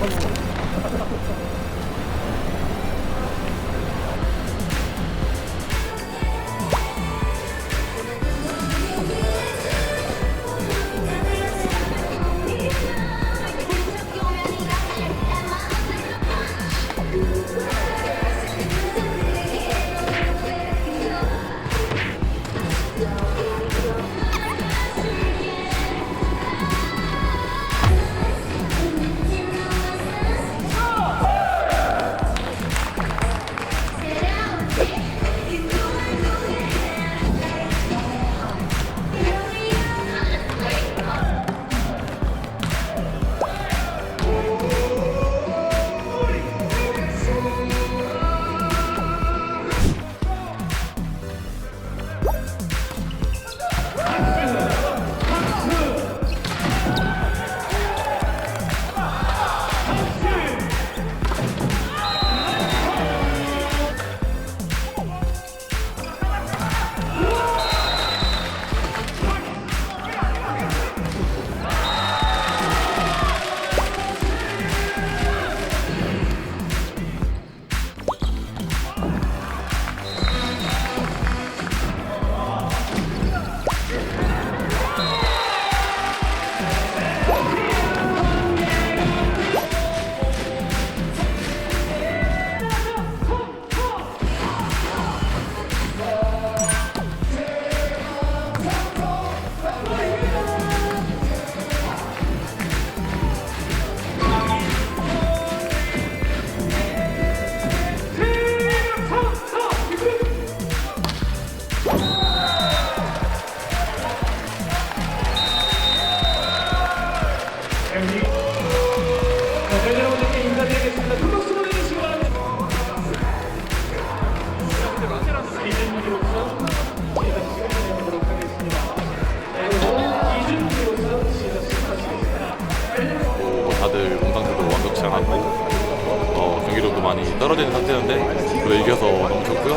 Понял. 뭐 다들 건강태도 완벽치 않았고 어, 경기력도 많이 떨어지는 상태였는데 그래 이겨서 너무 좋고요.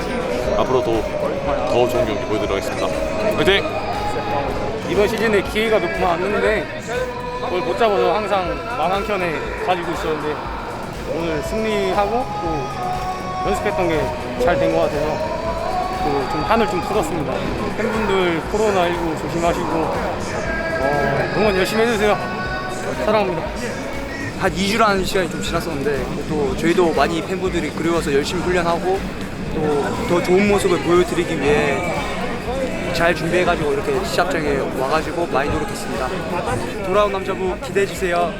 앞으로도 더 좋은 경기 보여드리겠습니다. 화이팅! 이번 시즌에 기회가 높고 왔는데 그걸 못 잡아서 항상 마음 한켠에 가지고 있었는데 오늘 승리하고 또 연습했던 게 잘 된 것 같아서 그좀 한을 좀 풀었습니다. 팬분들 코로나19 조심하시고 어, 응원 열심히 해주세요. 사랑합니다. 한 2주라는 시간이 좀 지났었는데 또 저희도 많이 팬분들이 그리워서 열심히 훈련하고 또 더 좋은 모습을 보여드리기 위해 잘 준비해가지고 이렇게 시합장에 와가지고 많이 노력했습니다. 돌아온 남자부 기대해 주세요.